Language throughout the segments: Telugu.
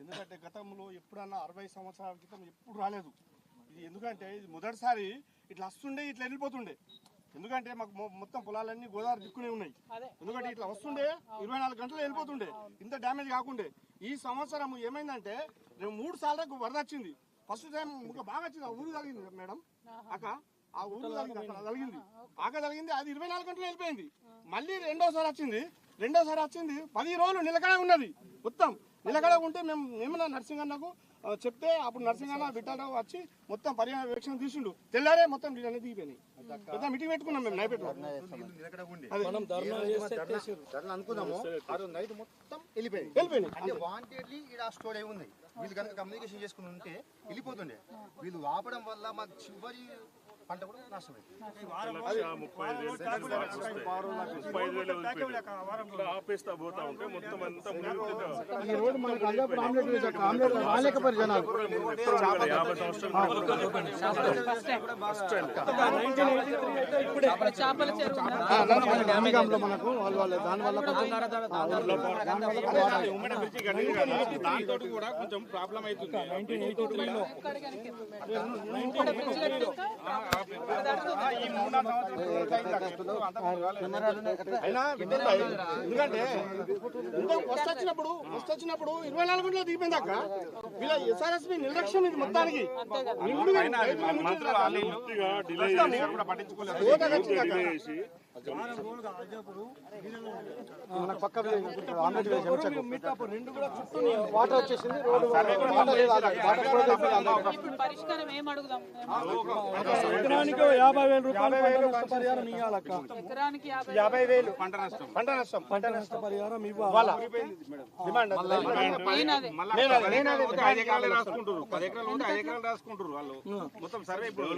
ఎందుకంటే గతంలో ఎప్పుడన్నా అరవై సంవత్సరాల క్రితం ఎప్పుడు రాలేదు. ఇది ఎందుకంటే ఇది మొదటిసారి ఇట్లా వస్తుండే ఇట్లా వెళ్ళిపోతుండే. ఎందుకంటే మాకు మొత్తం పొలాలన్నీ గోదావరి దిక్కునే ఉన్నాయి. ఎందుకంటే ఇట్లా వస్తుండే ఇరవై నాలుగు గంటలు వెళ్ళిపోతుండే. ఇంత డ్యామేజ్ కాకుండే. ఈ సంవత్సరం ఏమైందంటే రేపు మూడు సార్లకు వరద వచ్చింది. ఫస్ట్ టైం ఇంకా బాగా వచ్చింది. ఆ ఊరు తగిలింది మేడం. అక్క ఆ ఊరు తగిలింది అక్కడ తగిలింది. ఆక తగిలింది అది ఇరవై నాలుగు గంటలు వెళ్ళిపోయింది. మళ్ళీ రెండోసారి వచ్చింది. రెండోసారి వచ్చింది పది రోజులు నిలకడ ఉన్నది మొత్తం. నిలకడ ఉంటే మేము మేము నర్సింగ్ అన్నకు ఆ, చెప్తే అప్పుడు నర్సింగ్ అన్న బిడ్డలో వచ్చి మొత్తం పర్యవేక్షణ తీసిండు. తెల్లారే మొత్తం అనేది దిగిపోయినాయి. పెద్ద మీటింగ్ పెట్టుకున్నాం మేము నైపేట సరే అనుకున్నాము నైట్ మొత్తం వెళ్ళిపోయింది. స్టోర్ అయి ఉంది. వీళ్ళు కనుక కమ్యూనికేషన్ చేసుకుని ఉంటే వెళ్ళిపోతుండే. వీళ్ళు ఆపడం వల్ల మాకు చివరి పంట కూడా వదిలిపెట్టారు. ఇట్లా ఆపేస్తా పోతా ఉంటే మొత్తం అంతా యాభై సంవత్సరాలు మనకు వాళ్ళు వాళ్ళు దాని వల్ల ఉమ్మడి బ్రిడ్జి కట్టింది కదా దాంతో కూడా కొంచెం ప్రాబ్లం అవుతుంది ఈ ఎందుకంటే వస్తొచ్చినప్పుడు వస్తొచ్చినప్పుడు వచ్చినప్పుడు వచ్చినప్పుడు ఇరవై నాలుగు గంటలు దిగిపోయింది అక్క వీళ్ళ ఎస్ఆర్ఎస్పి నిర్లక్ష్యం ఇది మొత్తానికి పట్టించుకోలేదు వాటర్ వచ్చేసింది రోడ్డు పరిష్కారం ఏం అడుగుదాం? ఎకరానికి యాభై వేల రూపాయలు పరిహారం ఇవ్వాలక్క ఎకరానికి యాభై వేలు. పంట నష్టం. పంట నష్టం. పంట నష్ట పరిహారం ఇవ్వాలి? రాసుకుంటారు పది ఎకరాలు ఉంటే ఐదు ఎకరాలు రాసుకుంటారు వాళ్ళు. మొత్తం సర్వే ఇప్పుడు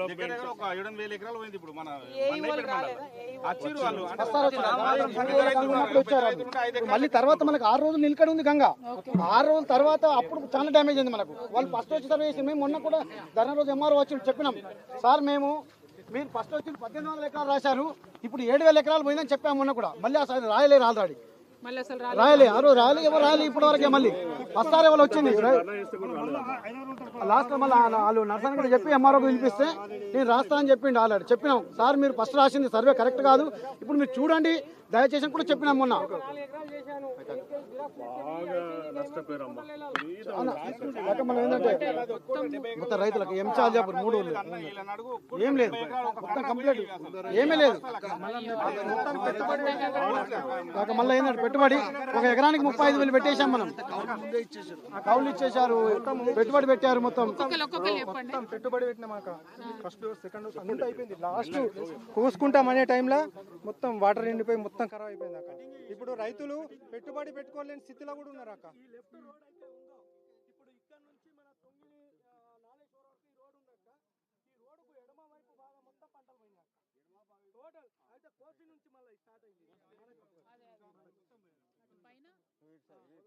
ఒక ఏడు వేల ఎకరాలు పోయింది ఇప్పుడు మన ఏ మళ్ళీ తర్వాత మనకు ఆరు రోజులు నిలకడ ఉంది గంగ. ఆరు రోజుల తర్వాత అప్పుడు చాలా డ్యామేజ్ అయింది మనకు. వాళ్ళు ఫస్ట్ వచ్చి సర్వే చేసి మేము మొన్న కూడా ధర్నా రోజు ఎంఆర్ఓ వచ్చి చెప్పినాం. సార్ మేము మీరు ఫస్ట్ వచ్చి పద్దెనిమిది వందల ఎకరాలు రాశారు. ఇప్పుడు ఏడు వేల ఎకరాలు పోయిందని చెప్పాము మొన్న కూడా. మళ్ళీ రాయలేరు ఆల్రెడీ. రాయలే రాయలే ఎవరు రాయలే ఇప్పటి వరకే మళ్ళీ. వస్తారు ఎవరు వచ్చింది? లాస్ట్లో మళ్ళీ వాళ్ళు నర్సన్ కూడా చెప్పి ఎంఆర్ఓకి పిలిపిస్తే నేను రాస్తా అని చెప్పిండు ఆల్రెడీ. చెప్పినాం. సార్ మీరు ఫస్ట్ రాసింది సర్వే కరెక్ట్ కాదు. ఇప్పుడు మీరు చూడండి దయచేసి కూడా చెప్పినాం మొన్న. మనం ఏంటంటే మొత్తం రైతులకు ఎంచాల్జాపూర్ మూడు ఊర్లు ఏం లేదు. మొత్తం కంప్లీట్ ఏమీ లేదు. కాక మళ్ళీ ఏంటంటే పెట్టుబడి ఒక ఎకరానికి ముప్పై ఐదు వేలు పెట్టేశాం మనం. కౌలు ఇచ్చేశారు పెట్టుబడి పెట్టారు మొత్తం. పెట్టుబడి పెట్టినామాక ఫస్ట్ సెకండ్ అంతా అయిపోయింది. లాస్ట్ కోసుకుంటాం అనే టైంలో మొత్తం వాటర్ నిండిపోయి మొత్తం ఖరాబ్ అయిపోయింది అక్క ఇప్పుడు రైతులు పెట్టుబడి పెట్టుకోలేని స్థితిలో కూడా ఉన్నారు అక్క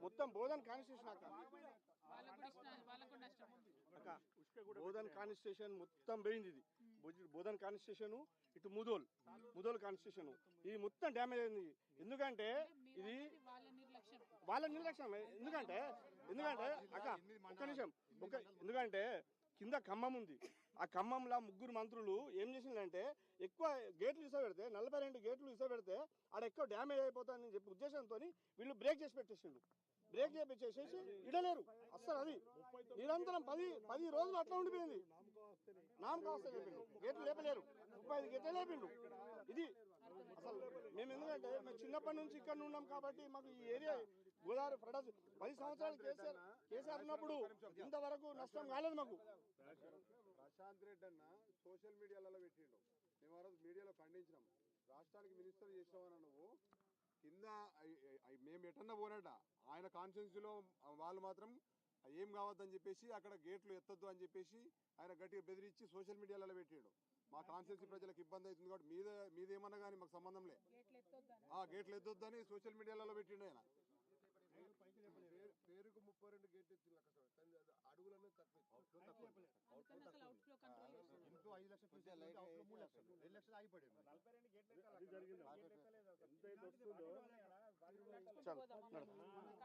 మొత్తం బోధన్ కాన్స్టిట్యూషన్ అక్క. అక్క బోధన్ కాన్స్టిట్యూషన్ మొత్తం పోయింది ఇది. బోధన్ కాన్స్టిట్యూషన్ ఇటు ముదోల్ ముదోల్ కాన్స్టిట్యూషన్. ఇది మొత్తం డ్యామేజ్ అయింది. ఎందుకంటే ఇది వాళ్ళ నిర్లక్ష్యం. ఎందుకంటే ఎందుకంటే అక్క ఒక్క నిమిషం. ఒక ఎందుకంటే కింద ఖమ్మం ఉంది. ఆ ఖమ్మంలో ముగ్గురు మంత్రులు ఏం చేసిందంటే ఎక్కువ గేట్లు ఇసపెడితే నలభై రెండు గేట్లు ఇస పెడితే ఆడ ఎక్కువ డ్యామేజ్ అయిపోతుందని చెప్పి ఉద్దేశంతో వీళ్ళు బ్రేక్ చేసి పెట్టేసిండు బ్రేక్ చేసేసి ఇడలేరు. అస్సలు అది నిరంతరం పది పది రోజులు అట్లా ఉండిపోయింది. నామక లేపిండు గేట్లు లేపలేరు. ముప్పై ఐదు గేట్లు లేపిండు ఇది అసలు మేము ఎందుకంటే మేము చిన్నప్పటి నుంచి ఇక్కడ ఉన్నాం కాబట్టి మాకు ఈ ఏరియా గోదావరి ప్రొడక్ట్ పది సంవత్సరాలు కేసీఆర్ కేసీఆర్ ఉన్నప్పుడు ఇంతవరకు నష్టం కాలేదు మాకు. ప్రశాంత్ రెడ్డి అన్న సోషల్ మీడియాలలో పెట్టిండు. మేము ఆ రోజు మీడియాలో ఖండించినాం. రాష్ట్రానికి మినిస్టర్ చేసినావన్న నువ్వు? కింద మేము ఎటన్నా పోనట. ఆయన కాన్స్టిట్యున్సీలో వాళ్ళు మాత్రం ఏం కావద్దని చెప్పేసి అక్కడ గేట్లు ఎత్తొద్దు అని చెప్పేసి ఆయన గట్టిగా బెదిరించి సోషల్ మీడియాలలో పెట్టిండు. మా కాన్స్టిట్యున్సీ ప్రజలకు ఇబ్బంది అవుతుంది కాబట్టి మీద మీదేమన్నా కానీ మాకు సంబంధం లే. ఆ గేట్లు ఎత్తొద్దని సోషల్ మీడియాలలో పెట్టిండు ఆయన. ఇంట్లో ఐదు లక్షలు అవుట్లో మూడు లక్షలు. రెండు లక్షలు నడు.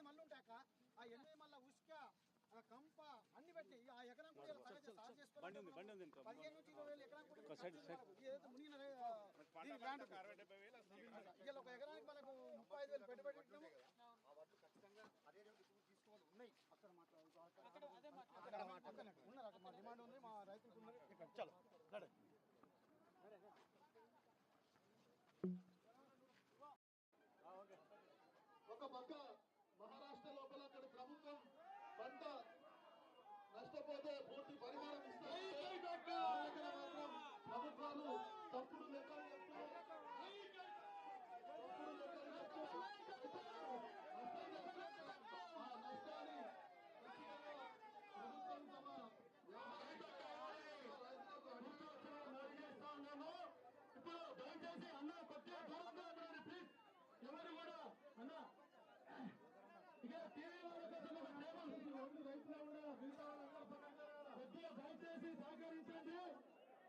ఎనభై మళ్ళీ ఉంటాక ఆ ఎనభై మళ్ళీ ఉసుక కంప అన్ని పెట్టి ఆ ఎకరం కూడా ఒక ఎకరానికి మనకు ముప్పై ఐదు వేలు పెట్టుబడి పెట్టినాము. అక్కడ మాట్లాడుతున్నారు అక్కడ డిమాండ్ ఉంది మా రైతులకు ఉన్నది. ఇక్కడ. చలో.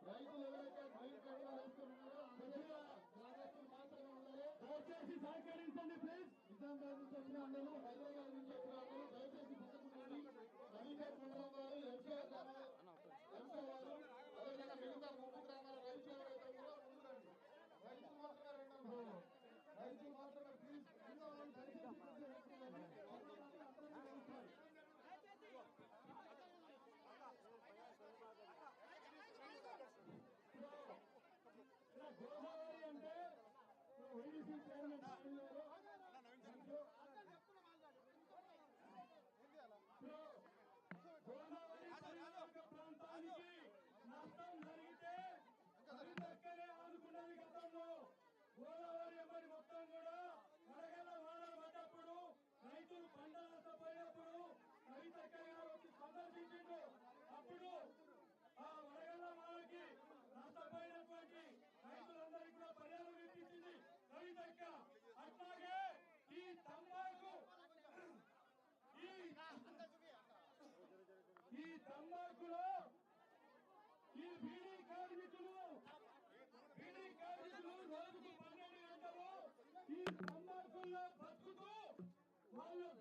రైతులు ఎవరైతే గ్రీన్ కట్టలు వేసుకుంటున్నారో అందరూ జాగ్రత్తలు మాత్రమే ఉండాలి. దయచేసి సహకరించండి ప్లీజ్. నిజామాబాద్ నుంచి వచ్చిన అందరూ Why not?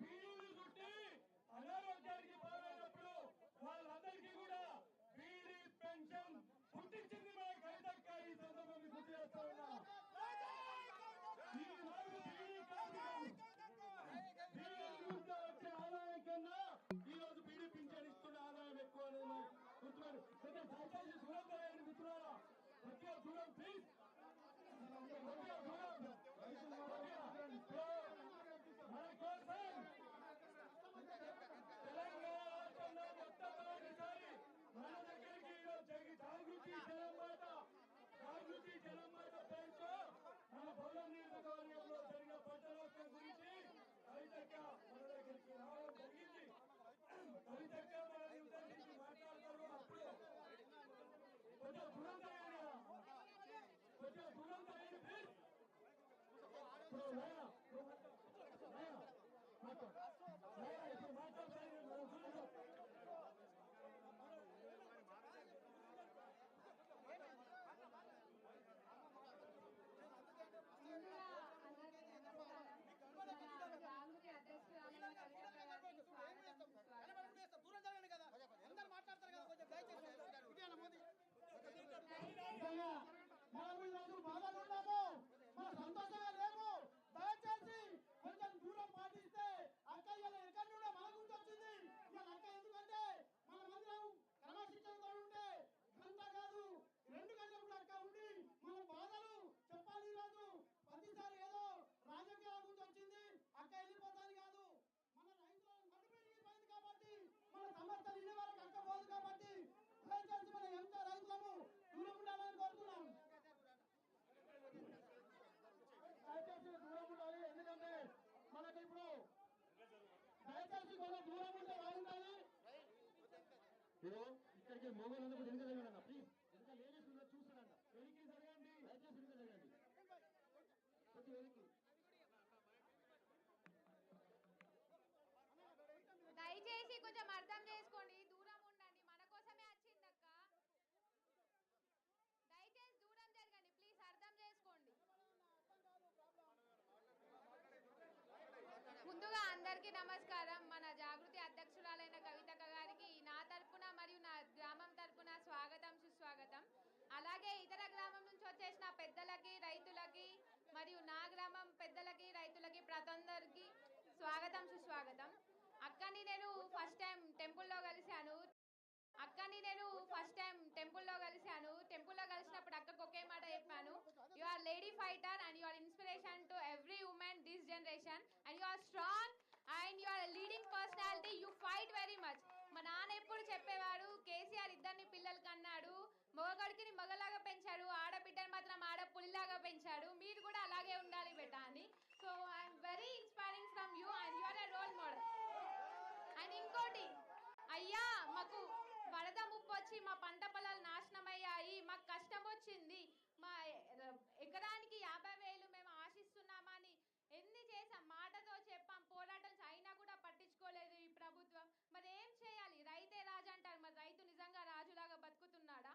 మీరు ఇక్కడికి మొబైల్ ఉన్నప్పుడు వెనుక జరగండి ప్లీజ్. వెనుక లేడీస్ ఉన్న చూస్తారంట వెనక్కి జరగండి దయచేసి వెనుక జరగండి ప్రతి వెనక్కి. దయచేసి కొంచెం అర్థం చేసుకోండి. స్వాగతం. అక్కని నేను ఫస్ట్ టైం టెంపుల్లో కలిశాను. అక్కని నేను ఫస్ట్ టైం టెంపుల్లో కలిశాను. టెంపుల్లో కలిసినప్పుడు అక్కకు ఒకే మాట చెప్పాను. You are lady fighter and you are inspiration to every woman this generation and you are strong and you are leading personality you fight very much మా నాన్న ఎప్పుడు చెప్పేవాడు కేసీఆర్ ఇద్దరిని పిల్లలకి అన్నాడు మగగడికిని మగలాగా పెంచాడు ఆడబిడ్డని మాత్రం ఆడపులిలాగా పెంచాడు. మీరు కూడా అలాగే ఉండాలి బెట్ట అని. So I'm very inspire from you and you are a role model and ఇంకోటి. అయ్యా మాకు వరద ముప్పు వచ్చి మా పంట పొలాలు నాశనం అయ్యాయి మాకు కష్టం వచ్చింది మా ఎ- ఎకరానికి యాభై వేలు మేము ఆశిస్తున్నామని ఎన్ని చేసాం మాటతో చెప్పాం పోరాటం అయినా కూడా పట్టించుకోలేదు ఈ ప్రభుత్వం మరి ఏం చేయాలి రైతే రాజు అంటారు మరి రైతు నిజంగా రాజులాగా బతుకుతున్నాడా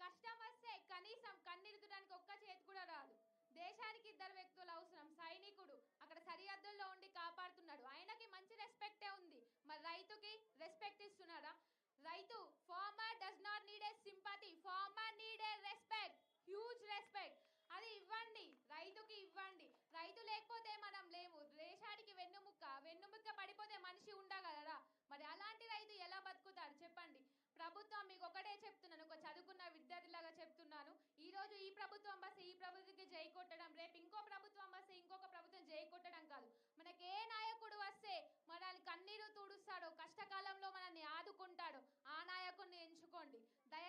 కష్టం వస్తే కనీసం కన్నీరుతుడానికి ఒక్క చేతి కూడా రాదు దేశానికి ఇద్దరు వ్యక్తులు అవసరం సైనికుడు అక్కడ సరిహద్దుల్లో ఉండి కాపాడుతున్నాడు ఆయనకి మంచి రెస్పెక్టే ఉంది మరి రైతుకి రెస్పెక్ట్ ఇస్తున్నారా రైతు farmer does not need a sympathy farmer need a respect huge respect అది ఇవ్వండి. రైతుకి ఇవ్వండి. రైతు లేకపోతే మనం లేము. దేశానికి వెన్నుముక్క వెన్నుముక్క పడిపోతే మనిషి ఉండగలరా మరి అలాంటి రైతు ఎలా బతుకుతారు చెప్పండి. ప్రభుత్వం మీకు ఒకటే చెప్తున్నాను. ఒక చదువుకున్న విద్యార్థిలాగా చెప్తున్నాను ఈ రోజు ఈ ప్రభుత్వం బస్ ఈ ప్రభుత్వకి జై కొట్టడం రేపు ఇంకో ప్రభుత్వం వస్తే ఇంకొక ప్రభుత్వం జై కొట్టడం కాదు మనకి ఏ నాయకుడు వస్తే మనల్ని కన్నీరు తుడుస్తాడో కష్టకాలంలో మనల్ని ఆదుకుంటాడో ఆ నాయకుడిని ఎంచుకోండి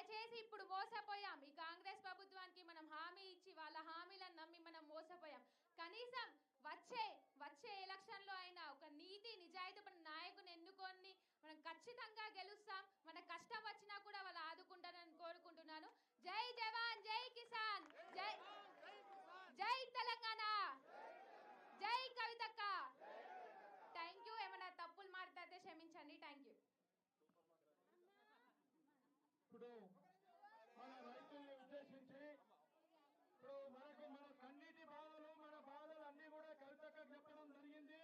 దయచేసి ఇప్పుడు మోసపోయాం. ఈ కాంగ్రెస్ ప్రభుత్వానికి మనం హామీ ఇచ్చి వాళ్ళ హామీలను నమ్మి మనం మోసపోయాం. కనీసం వచ్చే వచ్చే ఎలక్షన్లో అయినా ఒక నీతి నిజాయితీ నాయకుని ఎన్నుకొని మనం ఖచ్చితంగా గెలుస్తాం. మన కష్టం వచ్చినా కూడా వాళ్ళు ఆదుకుంటారని కోరుకుంటున్నాను. జై జవాన్ జై కిసాన్ జై జై తెలంగాణ జై కవితక్క థ్యాంక్ యూ ఏమైనా తప్పులు మాట్లాడితే క్షమించండి థ్యాంక్ యూ ఇప్పుడు మన రైతుల్ని ఉద్దేశించి ఇప్పుడు మనకు మన కన్నీటి బాధలు మన బాధలు అన్ని కూడా కవితక్క చెప్పడం జరిగింది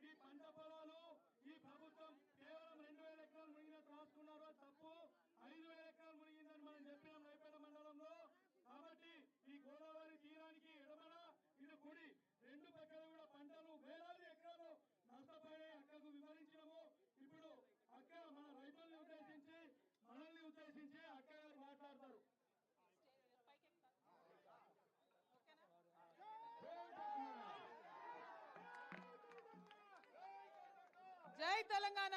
ఈ పంట పొలాలు ఈ ప్రభుత్వం కేవలం రెండు వేల ఎకరాలు మునిగినట్టు రాసుకున్నారు తప్పు ఐదు వేల ఎకరాలు మునిగిందని మనం చెప్పినాం రైపేట మండలంలో కాబట్టి ఈ గోదావరి తీరానికి ఎడమన ఇటు కుడి రెండు పక్కల కూడా పంటలు వేలాది ఎకరాలు నష్టపోయాయి అక్కకు వివరించినాము ఇప్పుడు అక్క మన రైతుల్ని ఉద్దేశించి మనల్ని ఉద్దేశించి అక్క గారు మాట్లాడతారు జై తెలంగాణ.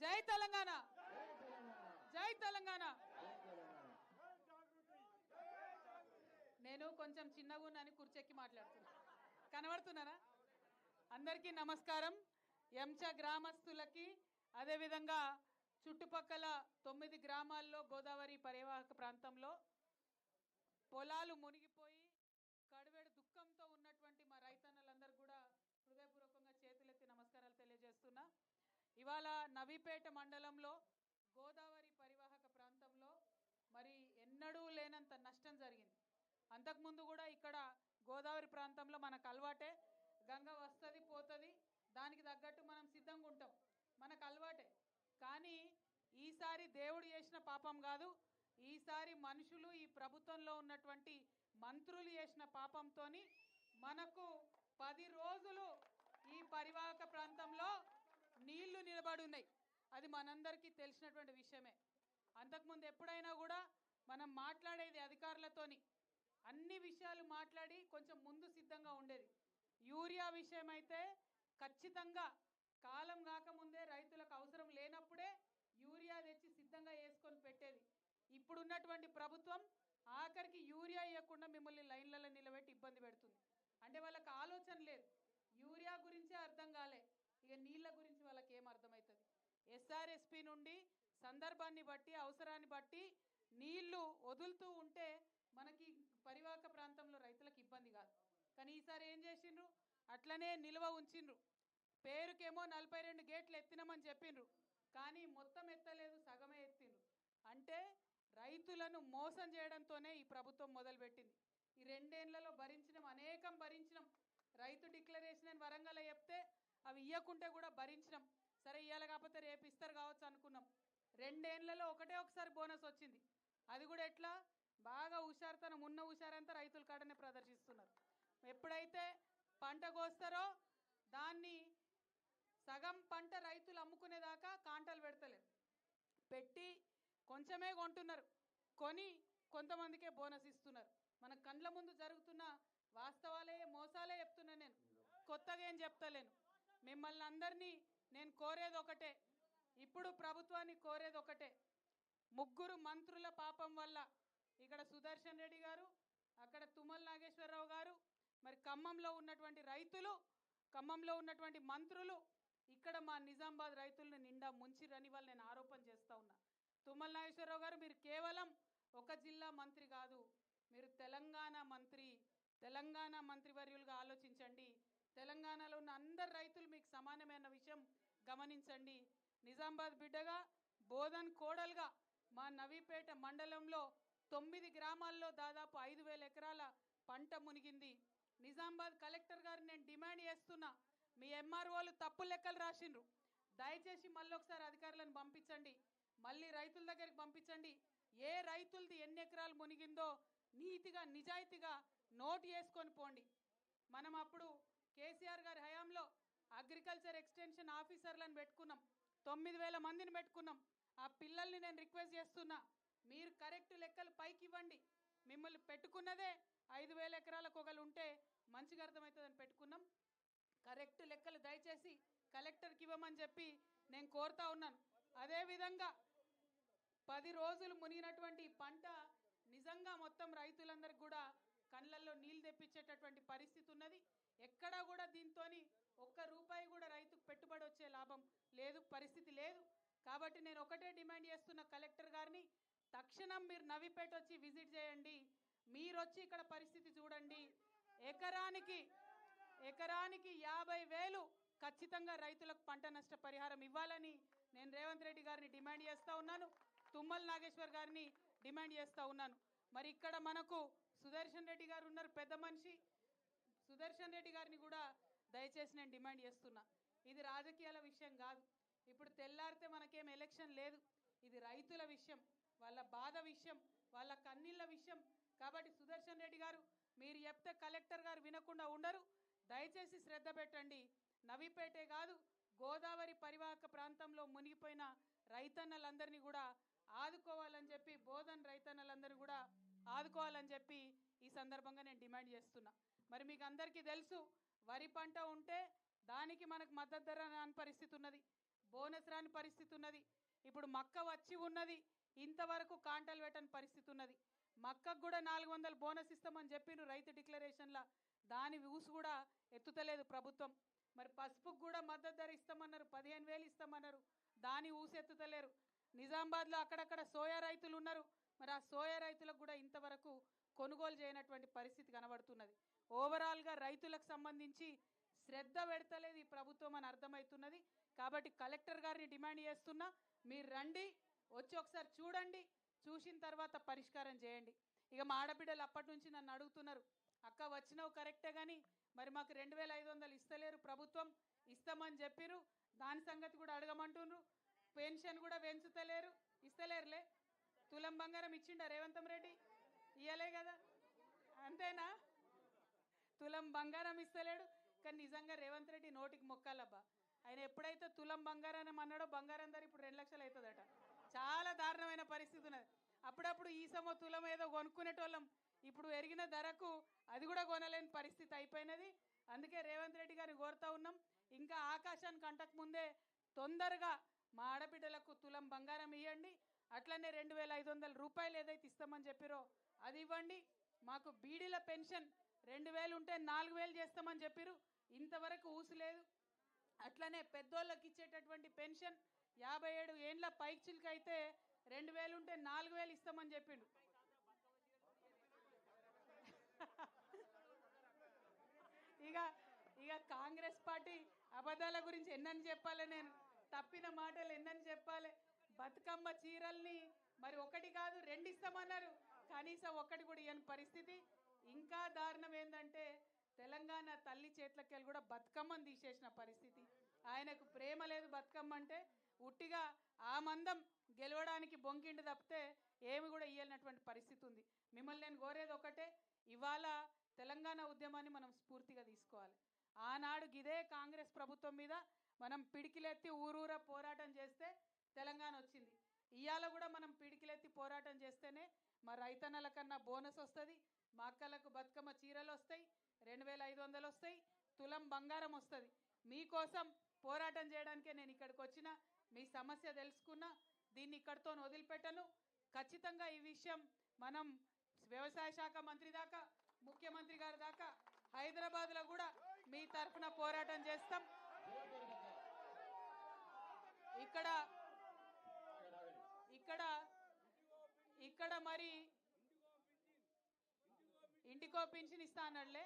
జై తెలంగాణ. జై తెలంగాణ. నేను కొంచెం చిన్నగా ఉన్నాను కుర్చెక్కి మాట్లాడుతున్నా. కనబడుతున్నారా? అందరికీ నమస్కారం. ఎంచ గ్రామస్తులకి అదేవిధంగా చుట్టుపక్కల తొమ్మిది గ్రామాల్లో గోదావరి పరివాహక ప్రాంతంలో పొలాలు మునిగి కడువేడు దుఃఖంతో ఉన్నటువంటి మా రైతన్నలందరూ కూడా హృదయపూర్వకంగా చేతులెత్తి నమస్కారాలు తెలియజేస్తున్నా ఇవాళ నవీపేట మండలంలో గోదావరి పరివాహక ప్రాంతంలో మరి ఎన్నడూ లేనంత నష్టం జరిగింది. అంతకుముందు కూడా ఇక్కడ గోదావరి ప్రాంతంలో మనకు అలవాటే గంగ వస్తుంది పోతుంది దానికి తగ్గట్టు మనం సిద్ధంగా ఉంటాం. మనకు అలవాటే. కానీ ఈసారి దేవుడు చేసిన పాపం కాదు ఈసారి మనుషులు ఈ ప్రభుత్వంలో ఉన్నటువంటి మంత్రులు చేసిన పాపంతో మనకు పది రోజులు ఈ పరివాహక ప్రాంతంలో నీళ్ళు నిలబడి ఉన్నాయి. అది మనందరికీ తెలిసినటువంటి విషయమే. అంతకుముందు ఎప్పుడైనా కూడా మనం మాట్లాడేది అధికారులతోని అన్ని విషయాలు మాట్లాడి కొంచెం ముందు సిద్ధంగా ఉండేది. యూరియా విషయం అయితే ఖచ్చితంగా కాలం కాకముందే రైతులకు అవసరం లేనప్పుడే యూరియా తెచ్చి సిద్ధంగా వేసుకొని పెట్టేది. ఇప్పుడున్నటువంటి ప్రభుత్వం ఆఖరికి యూరియా ఇవ్వకుండా మిమ్మల్ని లైన్లలో నిలబెట్టి ఇబ్బంది పెడుతుంది. అంటే వాళ్ళకి ఆలోచన లేదు. యూరియా గురించే అర్థం కాలే. ఇక నీళ్ళ గురించి వాళ్ళకి ఏం అర్థమవుతుంది ఎస్ఆర్ఎస్పి నుండి సందర్భాన్ని బట్టి అవసరాన్ని బట్టి నీళ్ళు వదులుతూ ఉంటే మనకి పరివాహక ప్రాంతంలో రైతులకు ఇబ్బంది కాదు. కానీ ఈసారి ఏం చేసిండ్రు? అట్లనే నిల్వ ఉంచిండ్రు. పేరుకేమో నలభై రెండు గేట్లు ఎత్తినామని చెప్పిండ్రు. కానీ మొత్తం ఎత్తలేదు సగమే ఎత్తిండ్రు. అంటే రైతులను మోసం చేయడంతోనే ఈ ప్రభుత్వం మొదలుపెట్టింది. ఈ రెండేళ్ళలో భరించినాం అనేకం భరించినాం. రైతు డిక్లరేషన్ అని వరంగల్ చెప్తే అవి ఇవ్వకుంటే కూడా భరించినాం. సరే ఇవ్వాలి కాకపోతే రేపు ఇస్తారు కావచ్చు అనుకున్నాం. రెండేళ్ళలో ఒకటే ఒకసారి బోనస్ వచ్చింది. అది కూడా ఎట్లా? బాగా హుషారుతనం ఉన్న హుషారంతా రైతుల కాడనే ప్రదర్శిస్తున్నారు. ఎప్పుడైతే పంట కోస్తారో దాన్ని సగం పంట రైతులు అమ్ముకునేదాకా కాంటలు పెడతలేదు పెట్టి కొంచెమే కొంటున్నారు. కొని కొంతమందికే బోనస్ ఇస్తున్నారు. మన కండ్ల ముందు జరుగుతున్న వాస్తవాలే మోసాలే చెప్తున్నా నేను. కొత్తగా ఏం చెప్తలేను. మిమ్మల్ని అందరినీ నేను కోరేది ఒకటే. ఇప్పుడు ప్రభుత్వాన్ని కోరేది ఒకటే. ముగ్గురు మంత్రుల పాపం వల్ల ఇక్కడ సుదర్శన్ రెడ్డి గారు అక్కడ తుమ్మల నాగేశ్వరరావు గారు మరి ఖమ్మంలో ఉన్నటువంటి రైతులు ఖమ్మంలో ఉన్నటువంటి మంత్రులు ఇక్కడ మా నిజామాబాద్ రైతులను నిండా ముంచిరని వాళ్ళు నేను ఆరోపణ చేస్తా ఉన్నా. తుమ్మల నాగేశ్వరరావు గారు మీరు కేవలం ఒక జిల్లా మంత్రి కాదు మీరు తెలంగాణ మంత్రి తెలంగాణ మంత్రివర్యులుగా ఆలోచించండి. తెలంగాణలో ఉన్న అందరు రైతులు మీకు సమానమైన విషయం గమనించండి. నిజామాబాద్ బిడ్డగా బోధన్ కోడల్గా మా నవీపేట మండలంలో తొమ్మిది గ్రామాల్లో దాదాపు ఐదు వేల ఎకరాల పంట మునిగింది. నిజామాబాద్ కలెక్టర్ గారు నేను డిమాండ్ చేస్తున్నా మీ ఎంఆర్ఓలు తప్పు లెక్కలు రాసిండ్రు. దయచేసి మళ్ళీ ఒకసారి అధికారులను పంపించండి. మళ్ళీ రైతుల దగ్గరికి పంపించండి. ఏ రైతులది ఎన్ని ఎకరాలు మునిగిందో నీతిగా నిజాయితీగా నోట్ చేసుకొని పోండి. మనం అప్పుడు కేసీఆర్ గారి హయాంలో అగ్రికల్చర్ ఎక్స్టెన్షన్ ఆఫీసర్లను పెట్టుకున్నాం. తొమ్మిది వేల మందిని పెట్టుకున్నాం. ఆ పిల్లల్ని నేను రిక్వెస్ట్ చేస్తున్నా మీరు కరెక్ట్ లెక్కలు పైకి ఇవ్వండి. మిమ్మల్ని పెట్టుకున్నదే ఐదు వేల ఎకరాలకు ఒకళ్ళు ఉంటే మంచిగా అర్థమవుతుందని పెట్టుకున్నాం. కరెక్ట్ లెక్కలు దయచేసి కలెక్టర్కి ఇవ్వమని చెప్పి నేను కోరుతా ఉన్నాను. అదేవిధంగా పది రోజులు మునిగినటువంటి పంట నిజంగా మొత్తం రైతులందరికీ కూడా కళ్ళల్లో నీళ్ళు తెప్పించేటటువంటి పరిస్థితి ఉన్నది. ఎక్కడా కూడా దీంతో ఒక్క రూపాయి కూడా రైతుకు పెట్టుబడి వచ్చే లాభం లేదు పరిస్థితి లేదు. కాబట్టి నేను ఒకటే డిమాండ్ చేస్తున్న కలెక్టర్ గారిని తక్షణం మీరు నవిపేట వచ్చి విజిట్ చేయండి. మీరు వచ్చి ఇక్కడ పరిస్థితి చూడండి. ఎకరానికి ఎకరానికి యాభై వేలు ఖచ్చితంగా రైతులకు పంట నష్ట పరిహారం ఇవ్వాలని నేను రేవంత్ రెడ్డి గారిని డిమాండ్ చేస్తూ ఉన్నాను. తుమ్మల నాగేశ్వర్ గారిని డిమాండ్ చేస్తా ఉన్నాను. మరి ఇక్కడ మనకు సుదర్శన్ రెడ్డి గారు ఉన్నారు పెద్ద మనిషి. సుదర్శన్ రెడ్డి గారిని కూడా దయచేసి నేను డిమాండ్ చేస్తున్నా. ఇది రాజకీయాల విషయం కాదు. ఇప్పుడు తెల్లారితే మనకేం ఎలక్షన్ లేదు. ఇది రైతుల విషయం వాళ్ళ బాధ విషయం వాళ్ళ కన్నీళ్ళ విషయం. కాబట్టి సుదర్శన్ రెడ్డి గారు మీరు చెప్తే కలెక్టర్ గారు వినకుండా ఉండరు. దయచేసి శ్రద్ధ పెట్టండి. నవిపేటే కాదు గోదావరి పరివాహక ప్రాంతంలో మునిగిపోయిన రైతన్నలందరినీ కూడా ఆదుకోవాలని చెప్పి బోధన్ రైతన్నలందరూ కూడా ఆదుకోవాలని చెప్పి ఈ సందర్భంగా నేను డిమాండ్ చేస్తున్నా. మరి మీకు అందరికీ తెలుసు వరి పంట ఉంటే దానికి మనకు మద్దతు ధర రాని పరిస్థితి ఉన్నది బోనస్ రాని పరిస్థితి ఉన్నది. ఇప్పుడు మక్క వచ్చి ఉన్నది ఇంతవరకు కాంటలు పెట్టని పరిస్థితి ఉన్నది. మక్కకు కూడా నాలుగు వందలు బోనస్ ఇస్తామని చెప్పిండ్రు రైతు డిక్లరేషన్ల దాని ఊసు కూడా ఎత్తుతలేదు ప్రభుత్వం. మరి పసుపుకు కూడా మద్దతు ధర ఇస్తామన్నారు పదిహేను వేలు ఇస్తామన్నారు దాని ఊసెత్తుతలేరు నిజామాబాద్లో అక్కడక్కడ సోయా రైతులు ఉన్నారు. మరి ఆ సోయా రైతులకు కూడా కొనుగోలు చేయనటువంటి పరిస్థితి కనబడుతున్నది. ఓవరాల్గా రైతులకు సంబంధించి శ్రద్ధ పెడతలేదు ఈ ప్రభుత్వం అని అర్థమవుతున్నది. కాబట్టి కలెక్టర్ గారిని డిమాండ్ చేస్తున్నా మీరు రండి వచ్చి ఒకసారి చూడండి చూసిన తర్వాత పరిష్కారం చేయండి. ఇక మా ఆడబిడ్డలు అప్పటి నుంచి నన్ను అడుగుతున్నారు అక్క వచ్చినావు కరెక్టే కానీ మరి మాకు రెండు వేల ఐదు వందలు ఇస్తలేరు ప్రభుత్వం ఇస్తామని చెప్పిరు దాని సంగతి కూడా అడగమంటున్నారు పెన్షన్ కూడా పెంచుతలేరు ఇస్తలేరులే. తులం బంగారం ఇచ్చిండా రేవంతం రెడ్డి? ఇవ్వలే కదా. అంతేనా? తులం బంగారం ఇస్తలేడు. కానీ నిజంగా రేవంత్ రెడ్డి నోటికి మొక్కాలబ్బా. ఆయన ఎప్పుడైతే తులం బంగారం అన్నాడో బంగారం ధర ఇప్పుడు రెండు లక్షలు అవుతుందట. చాలా దారుణమైన పరిస్థితి ఉన్నది. అప్పుడప్పుడు ఈ తులం ఏదో కొనుక్కునేటోళ్ళం. ఇప్పుడు ఎరిగిన ధరకు అది కూడా కొనలేని పరిస్థితి అయిపోయినది. అందుకే రేవంత్ రెడ్డి గారిని కోరుతా ఉన్నాం. ఇంకా ఆకాశానికి అంటక ముందే తొందరగా మా ఆడబిడ్డలకు తులం బంగారం ఇవ్వండి అట్లనే రెండు వేల ఐదు వందల రూపాయలు ఏదైతే ఇస్తామని చెప్పిరో అది ఇవ్వండి. మాకు బీడీల పెన్షన్ రెండు వేలు ఉంటే నాలుగు వేలు చేస్తామని చెప్పిరు. ఇంతవరకు ఊసలేదు అట్లనే పెద్దోళ్ళకి ఇచ్చేటటువంటి పెన్షన్ యాభై ఏడు ఏండ్ల పైకి చిలుక అయితే రెండు వేలు ఉంటే నాలుగు వేలు ఇస్తామని చెప్పిండు. ఇక ఇక కాంగ్రెస్ పార్టీ అబద్ధాల గురించి ఎన్నని చెప్పాలి నేను? తప్పిన మాటలు ఎన్నని చెప్పాలి? బతుకమ్మ చీరల్ని మరి ఒకటి కాదు రెండు ఇస్తామన్నారు కనీసం ఒక్కటి కూడా ఇవ్వని పరిస్థితి. ఇంకా దారుణం ఏంటంటే తెలంగాణ తల్లి చేతులకెళ్ళి కూడా బతుకమ్మను తీసేసిన పరిస్థితి. ఆయనకు ప్రేమ లేదు బతుకమ్మ అంటే. ఉట్టిగా ఆ మందం గెలవడానికి బొంకిండు తప్పితే ఏమి కూడా ఇయ్యనటువంటి పరిస్థితి ఉంది. మిమ్మల్ని నేను కోరేది ఒకటే ఇవాళ తెలంగాణ ఉద్యమాన్ని మనం స్ఫూర్తిగా తీసుకోవాలి. ఆనాడు ఇదే కాంగ్రెస్ ప్రభుత్వం మీద మనం పిడికిలెత్తి ఊరూరా పోరాటం చేస్తే తెలంగాణ వచ్చింది ఇవాళ కూడా మనం పిడికిలెత్తి పోరాటం చేస్తేనే మా రైతన్నల కన్నా బోనస్ వస్తుంది మా అక్కలకు బతుకమ్మ చీరలు వస్తాయి రెండు వేల ఐదు వందలు వస్తాయి తులం బంగారం వస్తుంది మీకోసం పోరాటం చేయడానికే నేను ఇక్కడికి వచ్చిన మీ సమస్య తెలుసుకున్నా దీన్ని ఇక్కడితో వదిలిపెట్టను. ఖచ్చితంగా ఈ విషయం మనం వ్యవసాయ శాఖ మంత్రి దాకా ముఖ్యమంత్రి గారి దాకా హైదరాబాద్లో కూడా మీ తరఫున పోరాటం చేస్తాం. ఇక్కడ ఇక్కడ ఇక్కడ మరి ఇంటికో పింఛన్ ఇస్తా అన్నాడులే.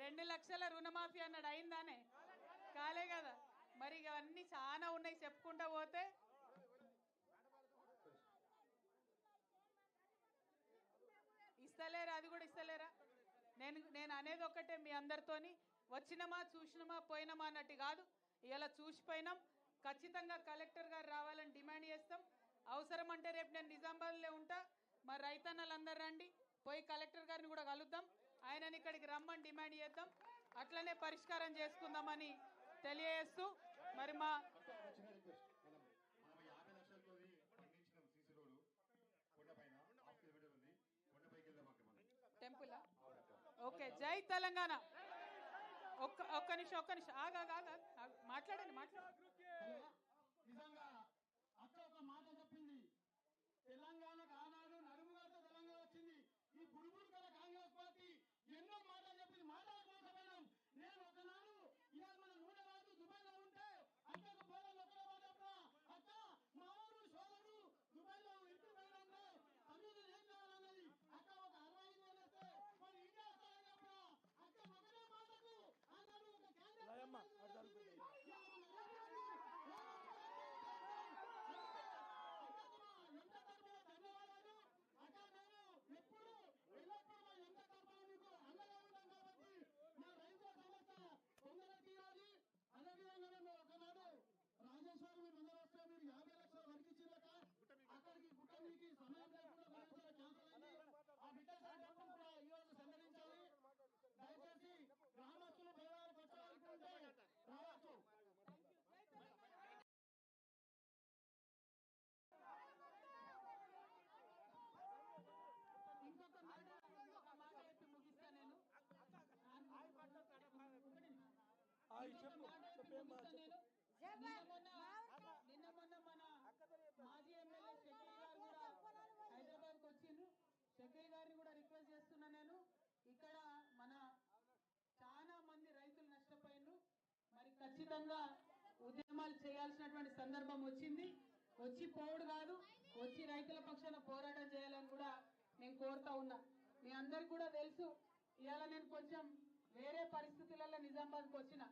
రెండు లక్షల రుణమాఫీ అన్నాడు అయిందానే? కాలే కదా. మరి ఇవన్నీ చాలా ఉన్నాయి చెప్పుకుంటా పోతే. ఇస్తలేరా? అది కూడా ఇస్తలేరా? నేను నేను అనేది ఒక్కటే మీ అందరితోని వచ్చినమా చూసినమా పోయినమా అన్నట్టు కాదు. ఇలా చూసిపోయినాం ఖచ్చితంగా కలెక్టర్ గారు రావాలని డిమాండ్ చేస్తాం. అవసరం అంటే రేపు నేను నిజామాబాద్లో ఉంటా. మా రైతన్నలందరూ రండి. పోయి కలెక్టర్ గారిని కూడా కలుద్దాం. ఆయనని ఇక్కడికి రమ్మని డిమాండ్ చేద్దాం. అట్లనే పరిష్కారం చేసుకుందామని తెలియజేస్తూ మరి మా టెంపుల్ ఓకే. జై తెలంగాణ. ఒక్క ఒక్క నిమిషం ఒక్క నిమిషం. ఆగా ఆగా. మాట్లాడండి మాట్లాడండి నిజంగా అక్క ఒక మాట చెప్పింది తెలంగాణకు ఆనాడు నడుముగారితో తెలంగాణ వచ్చింది ఈ బుడుబుడు గల కాంగ్రెస్ పార్టీ ఎన్నో మాటలు చెప్పింది మాటల కోసమైనా నేను ఒకనాడు ఇవాళ మన నూనె రాజు దుబాయ్లో ఉంటే అక్కకు పోవాలి ఒకటే మాట చెప్పినా అక్క మా ఊరు సోదరుడు దుబాయ్లో ఇంటి పోయినంటే తమ్ముడు ఏం కావాలన్నది అక్క ఒక అరవై ఐదు వేలు వస్తే మరి ఇండియా వస్తారని చెప్పినా అక్క ఒకటే మాటకు ఆనాడు ఒక కేంద్ర ఎంత తరపున ధన్యవాదాలు అక్క నేను ఎప్పుడు ఎల్లప్పుడూ మా ఎంత తరపున మీకు అండగా ఉంటాం కాబట్టి మా రైతుల సమస్య తొందరగా తీయాలి అదేవిధంగా మేము ఒకనాడు రాజేశ్వరి మీరు అందరూ వస్తే మీరు యాభై లక్షల వరకు ఇచ్చినాక అక్కడికి పుట్టడానికి సమయం లేకుండా మరోసారి క్యాన్సల్ అయింది ఆ బిడ్డ సందర్భం కూడా ఈ రోజు సందర్శించాలి దయచేసి గ్రామస్తులు భయవారికి వచ్చాలనుకుంటే రావచ్చు ఇంకొక మాట ఒక మాట చెప్పి ముగిస్తా నేను చెప్పి. నిన్న మొన్న మన మాజీ ఎమ్మెల్యే షకీల్ గారు కూడా హైదరాబాద్కు వచ్చిండ్రు. షకీల్ గారిని కూడా రిక్వెస్ట్ చేస్తున్నా నేను. ఇక్కడ మన చాలా మంది రైతులు నష్టపోయినరు. మరి ఖచ్చితంగా ఉద్యమాలు చేయాల్సినటువంటి సందర్భం వచ్చింది. వచ్చి పోవుడు కాదు వచ్చి రైతుల పక్షాన పోరాటం చేయాలని కూడా నేను కోరుతా ఉన్నా. మీ అందరికి కూడా తెలుసు ఇవాళ నేను కొంచెం వేరే పరిస్థితులలో నిజామాబాద్కి వచ్చిన.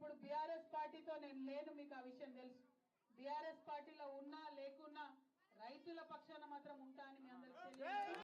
ఇప్పుడు బీఆర్ఎస్ పార్టీతో నేను లేను మీకు ఆ విషయం తెలుసు. బీఆర్ఎస్ పార్టీలో ఉన్నా లేకున్నా రైతుల పక్షాన మాత్రం ఉంటా అని మీ అందరికీ